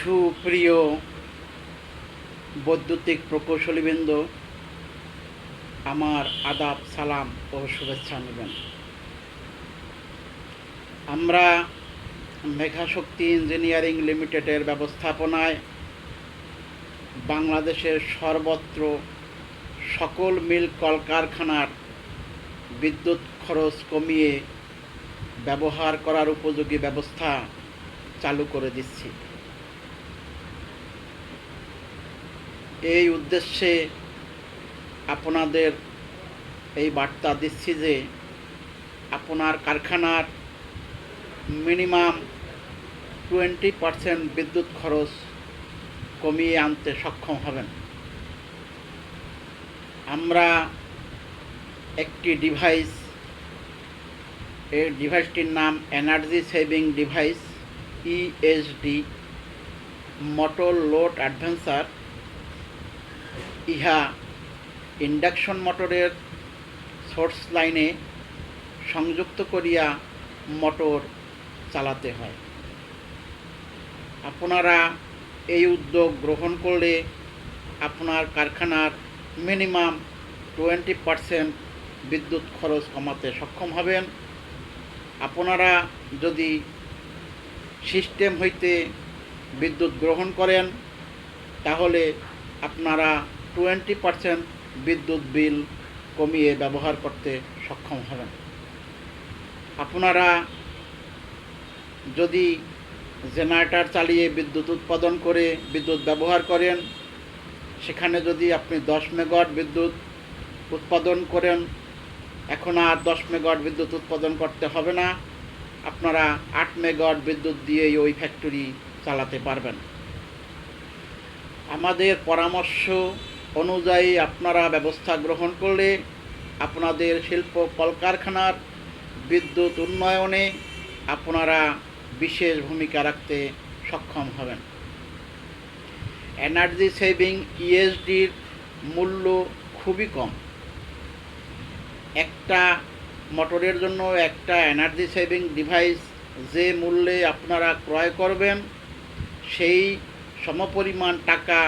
সুপ্রিয় বৈদ্যুতিক প্রকৌশলীবৃন্দ, আমার আদাব, সালাম ও শুভেচ্ছা নেবেন আমরা মেঘাশক্তি ইঞ্জিনিয়ারিং লিমিটেডের ব্যবস্থাপনায় বাংলাদেশের সর্বত্র সকল মিল কলকারখানার বিদ্যুৎ খরচ কমিয়ে ব্যবহার করার উপযোগী ব্যবস্থা চালু করে দিচ্ছি। এই উদ্দেশ্যে আপনাদের এই বার্তা দিচ্ছি যে আপনার কারখানার মিনিমাম টোয়েন্টি পারসেন্ট বিদ্যুৎ খরচ কমিয়ে আনতে সক্ষম হবেন। আমরা একটি ডিভাইস এই ডিভাইসটির নাম energy saving device ESD motor load adventure ইহা ইন্ডাকশন মোটরের সোর্স লাইনে সংযুক্ত করিয়া মোটর চালাতে হয়। আপনারা এই উদ্যোগ গ্রহণ করলে আপনার কারখানার মিনিমাম টোয়েন্টি পারসেন্ট বিদ্যুৎ খরচ কমাতে সক্ষম হবেন। আপনারা যদি সিস্টেম হইতে বিদ্যুৎ গ্রহণ করেন, তাহলে আপনারা টোয়েন্টি পারসেন্ট বিদ্যুৎ বিল কমিয়ে ব্যবহার করতে সক্ষম হবেন। আপনারা যদি জেনারেটার চালিয়ে বিদ্যুৎ উৎপাদন করে বিদ্যুৎ ব্যবহার করেন, সেখানে যদি আপনি দশ মেগাওয়াট বিদ্যুৎ উৎপাদন করেন, এখন আর দশ মেগাওয়াট বিদ্যুৎ উৎপাদন করতে হবে না। আপনারা আট মেগাওয়াট বিদ্যুৎ দিয়েই ওই ফ্যাক্টরি চালাতে পারবেন। আমাদের পরামর্শ অনুযায়ী আপনারা ব্যবস্থা গ্রহণ করলে আপনাদের শিল্প কলকারখানার বিদ্যুৎ উন্নয়নে আপনারা বিশেষ ভূমিকা রাখতে সক্ষম হবেন। এনার্জি সেভিং ইএসডির মূল্য খুবই কম। একটা মোটরের জন্য একটা এনার্জি সেভিং ডিভাইস যে মূল্যে আপনারা ক্রয় করবেন, সেই সমপরিমাণ টাকা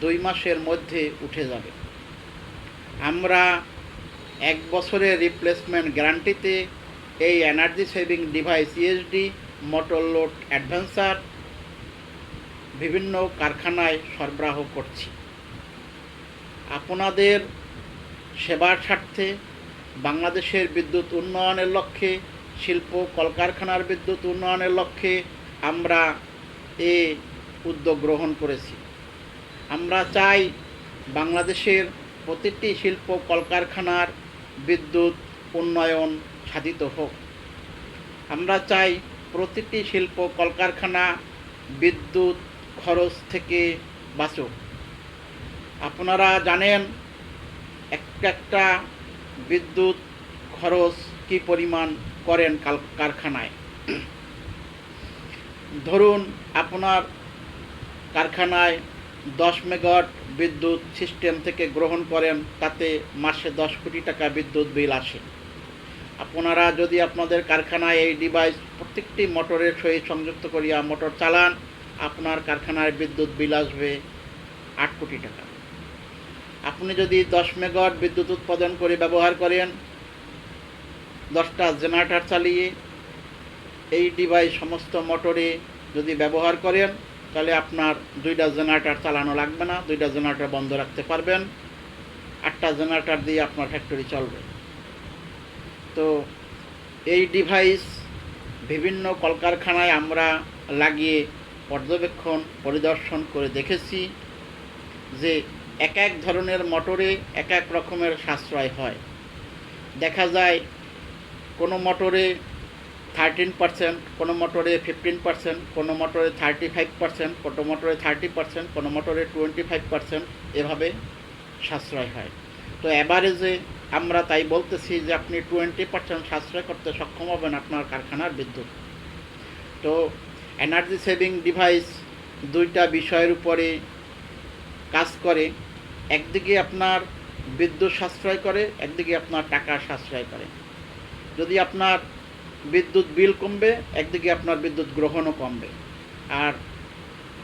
দুই মাসের মধ্যে উঠে যাবে। আমরা এক বছরের রিপ্লেসমেন্ট গ্যারান্টিতে এই energy saving device ESD motor load adventure বিভিন্ন কারখানায় সরবরাহ করছি। আপনাদের সেবার স্বার্থে বাংলাদেশের বিদ্যুৎ উন্নয়নের লক্ষ্যে, শিল্প কলকারখানার বিদ্যুৎ উন্নয়নের লক্ষ্যে আমরা এ উদ্যোগ গ্রহণ করেছি। আমরা চাই বাংলাদেশের প্রতিটি শিল্প কলকারখানার বিদ্যুৎ, উন্নয়ন সাধিত হোক। আমরা চাই প্রতিটি শিল্প কলকারখানা বিদ্যুৎ খরচ থেকে বাঁচুক। আপনারা জানেন একটা একটা বিদ্যুৎ খরচ কি পরিমাণ করেন কারখানায় ধরুন, আপনার কারখানায় দশ মেগাওয়াট বিদ্যুৎ সিস্টেম থেকে গ্রহণ করেন, তাতে মাসে দশ কোটি টাকা বিদ্যুৎ বিল আসে। আপনারা যদি আপনাদের কারখানায় এই ডিভাইস প্রত্যেকটি মোটরের সহিত সংযুক্ত করিয়া মোটর চালান, আপনার কারখানায় বিদ্যুৎ বিল আসবে আট কোটি টাকা। আপনি যদি দশ মেগাওয়াট বিদ্যুৎ উৎপাদন করে ব্যবহার করেন, দশটা জেনারেটর চালিয়ে এই ডিভাইস সমস্ত মোটরে যদি ব্যবহার করেন তাহলে আপনার দুইটা জেনারেটর চালানো লাগবে না, দুইটা জেনারেটর বন্ধ রাখতে পারবেন, আটটা জেনারেটর দিয়ে আপনার ফ্যাক্টরি চলবে। তো এই ডিভাইস বিভিন্ন কলকারখানায় আমরা লাগিয়ে পর্যবেক্ষণ, পরিদর্শন করে দেখেছি যে এক এক ধরনের মোটরে এক এক রকমের সাশ্রয় হয়। দেখা যায় কোনো মোটরে থার্টিন পার্সেন্ট কোনো মোটরে ফিফটিন পার্সেন্ট কোনো মোটরে থার্টি ফাইভ পার্সেন্ট কোনো মোটরে থার্টি পার্সেন্ট কোনো মোটরে টোয়েন্টি ফাইভ পার্সেন্ট এভাবে সাশ্রয় হয়। তো অ্যাভারেজে আমরা তাই বলতেছি যে আপনি টোয়েন্টি পার্সেন্ট সাশ্রয় করতে সক্ষম হবেন আপনার কারখানার বিদ্যুৎ। তো এনার্জি সেভিং ডিভাইস দুইটা বিষয়ের উপরে কাজ করে, একদিকে আপনার বিদ্যুৎ সাশ্রয় করে, একদিকে আপনার টাকা সাশ্রয় করে। যদি আপনার বিদ্যুৎ বিল কমবে, একদিকে আপনার বিদ্যুৎ গ্রহণও কমবে। আর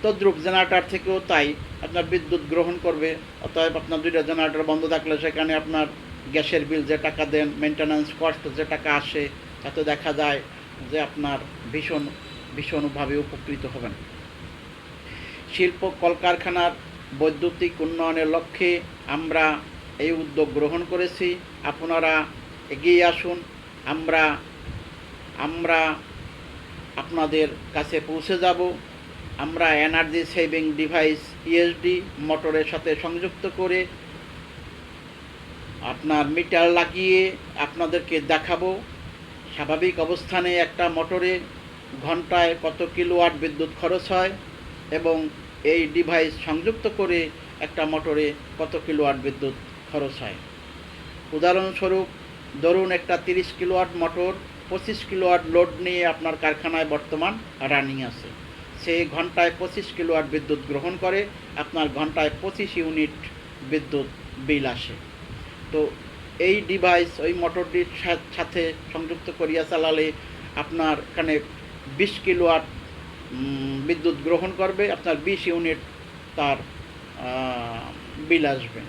তদ্রূপ জেনারেটর থেকেও তাই আপনার বিদ্যুৎ গ্রহণ করবে, অতএব আপনার দুইটা জেনারেটর বন্ধ থাকলে সেখানে আপনার গ্যাসের বিল যে টাকা দেন মেনটেন্যান্স কস্ট যে টাকা আসে, তাতে দেখা যায় যে আপনার ভীষণ, ভীষণভাবে উপকৃত হবেন। শিল্প কলকারখানার বৈদ্যুতিক উন্নয়নের লক্ষ্যে আমরা এই উদ্যোগ গ্রহণ করেছি। আপনারা এগিয়ে আসুন। আমরা আমরা আপনাদের কাছে পৌঁছে যাব। আমরা এনার্জি সেভিং ডিভাইস ইএসডি মোটরের সাথে সংযুক্ত করে আপনার মিটার লাগিয়ে আপনাদেরকে দেখাবো। স্বাভাবিক অবস্থানে একটা মোটরে ঘন্টায় কত কিলোওয়াট বিদ্যুৎ খরচ হয় এবং এই ডিভাইস সংযুক্ত করে একটা মোটরে কত কিলোওয়াট বিদ্যুৎ খরচ হয়। উদাহরণস্বরূপ, ধরুন একটা তিরিশ কিলোওয়াট মোটর পঁচিশ কিলোওয়াট লোড নিয়ে আপনার কারখানায় বর্তমান রানিং আছে। সে ঘন্টায় পঁচিশ কিলোওয়াট বিদ্যুৎ গ্রহণ করে আপনার ঘন্টায় পঁচিশ ইউনিট বিদ্যুৎ বিল আসে। তো এই ডিভাইস ওই মোটরটির সাথে সংযুক্ত করিয়া চালালে আপনার এখানে বিশ কিলোওয়াট উম, বিদ্যুৎ গ্রহণ করবে আপনার বিশ ইউনিট তার বিল আসবে।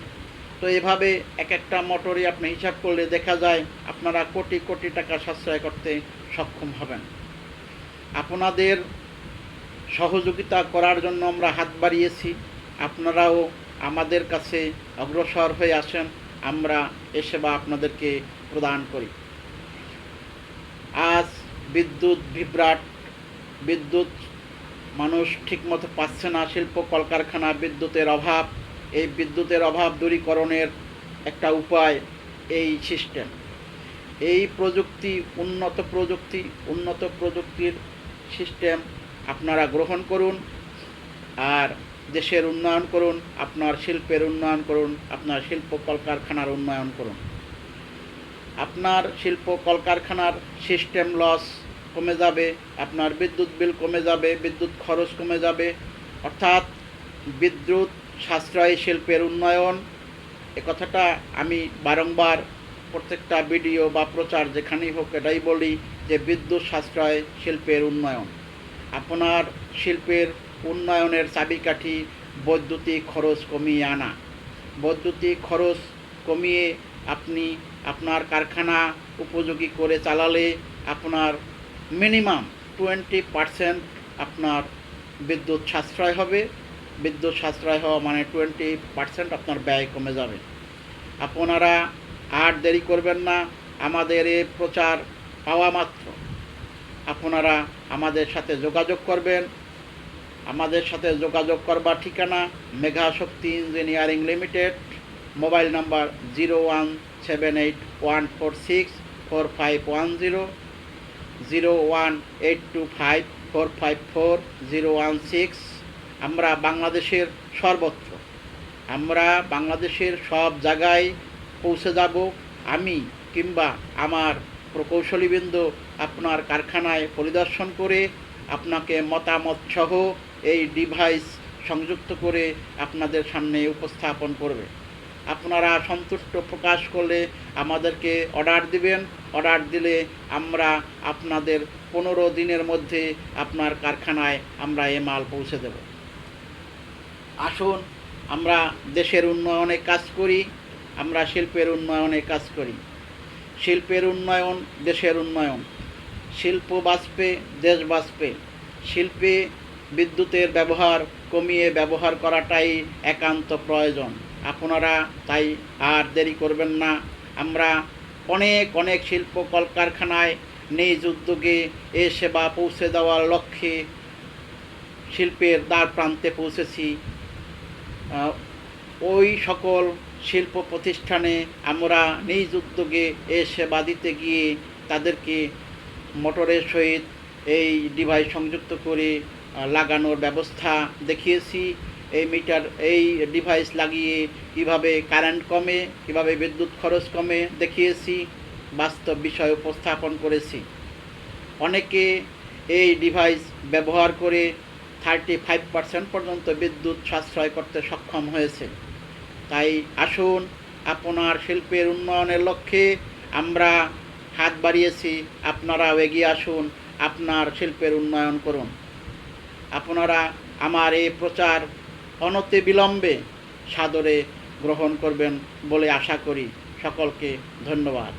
তো এভাবে এক একটা মোটরই আপনি হিসাব করলে দেখা যায় আপনারা কোটি কোটি টাকা সাশ্রয় করতে সক্ষম হবেন। আপনাদের সহযোগিতা করার জন্য আমরা হাত বাড়িয়েছি। আপনারাও আমাদের কাছে অগ্রসর হয়ে আসেন। আমরা এ সেবা আপনাদেরকে প্রদান করি। আজ বিদ্যুৎ বিভ্রাট, বিদ্যুৎ মানুষ ঠিকমতো পাচ্ছে না, শিল্প কলকারখানা বিদ্যুতের অভাব এই বিদ্যুতের অভাব দূরীকরণের একটা উপায় এই সিস্টেম। এই প্রযুক্তি, উন্নত প্রযুক্তি, উন্নত প্রযুক্তির সিস্টেম আপনারা গ্রহণ করুন আর দেশের উন্নয়ন করুন, আপনার শিল্পের উন্নয়ন করুন, আপনার শিল্প কলকারখানার উন্নয়ন করুন। আপনার শিল্প কলকারখানার সিস্টেম লস কমে যাবে, আপনার বিদ্যুৎ বিল কমে যাবে, বিদ্যুৎ খরচ কমে যাবে, অর্থাৎ বিদ্যুৎ সাশ্রয়ী শিল্পের উন্নয়ন, এ কথাটা আমি বারংবার প্রত্যেকটা ভিডিও বা প্রচার যেখানেই হোক এটাই বলি যে বিদ্যুৎ সাশ্রয় শিল্পের উন্নয়ন। আপনার শিল্পের উন্নয়নের চাবিকাঠি বৈদ্যুতিক খরচ কমিয়ে আনা। বৈদ্যুতিক খরচ কমিয়ে আপনি আপনার কারখানা উপযোগী করে চালালে আপনার মিনিমাম টোয়েন্টি পারসেন্ট আপনার বিদ্যুৎ সাশ্রয় হবে। বিদ্যুৎ সাশ্রয় হওয়া মানে টোয়েন্টি পার্সেন্ট আপনার ব্যয় কমে যাবে। আপনারা আর দেরি করবেন না, আমাদের এ প্রচার পাওয়া মাত্র। আপনারা আমাদের সাথে যোগাযোগ করবেন। আমাদের সাথে যোগাযোগ করবার ঠিকানা Megha Shakti engineering limited, mobile number zero one seven eight one four six four five one zero zero one eight two five four five four zero one six আমরা বাংলাদেশের সর্বত্র। আমরা বাংলাদেশের সব জায়গায় পৌঁছে যাব। আমি কিংবা আমার প্রকৌশলীবৃন্দ আপনার কারখানায় পরিদর্শন করে আপনাকে মতামত সহ এই ডিভাইস সংযুক্ত করে আপনাদের সামনে উপস্থাপন করবে। আপনারা সন্তুষ্ট প্রকাশ করলে আমাদেরকে অর্ডার দিবেন। অর্ডার দিলে আমরা আপনাদের পনেরো দিনের মধ্যে আপনার কারখানায় আমরা এ মাল পৌঁছে দেব। আসুন, আমরা দেশের উন্নয়নে কাজ করি, আমরা শিল্পের উন্নয়নে কাজ করি। শিল্পের উন্নয়ন দেশের উন্নয়ন। শিল্প বাঁচবে, দেশ বাঁচবে। শিল্পে বিদ্যুতের ব্যবহার কমিয়ে ব্যবহার করাটাই একান্ত প্রয়োজন। আপনারা তাই আর দেরি করবেন না। আমরা অনেক অনেক শিল্প কলকারখানায় নিজ উদ্যোগে এ সেবা পৌঁছে দেওয়ার লক্ষ্যে শিল্পের দ্বার প্রান্তে পৌঁছেছি। ওই সকল শিল্প প্রতিষ্ঠানে আমরা নিজ উদ্যোগে এ সেবা দিতে গিয়ে তাদেরকে মোটরের সহিত এই ডিভাইস সংযুক্ত করে লাগানোর ব্যবস্থা দেখিয়েছি। এই মিটার এই ডিভাইস লাগিয়ে কীভাবে কারেন্ট কমে, কীভাবে বিদ্যুৎ খরচ কমে দেখিয়েছি, বাস্তব বিষয় উপস্থাপন করেছি। অনেকে এই ডিভাইস ব্যবহার করে থার্টি ফাইভ পার্সেন্ট পর্যন্ত বিদ্যুৎ সাশ্রয় করতে সক্ষম হয়েছে। তাই আসুন, আপনার শিল্পের উন্নয়নের লক্ষ্যে আমরা হাত বাড়িয়েছি, আপনারাও এগিয়ে আসুন, আপনার শিল্পের উন্নয়ন করুন। আপনারা আমার এই প্রচার অনতি বিলম্বে সাদরে গ্রহণ করবেন বলে আশা করি। সকলকে ধন্যবাদ।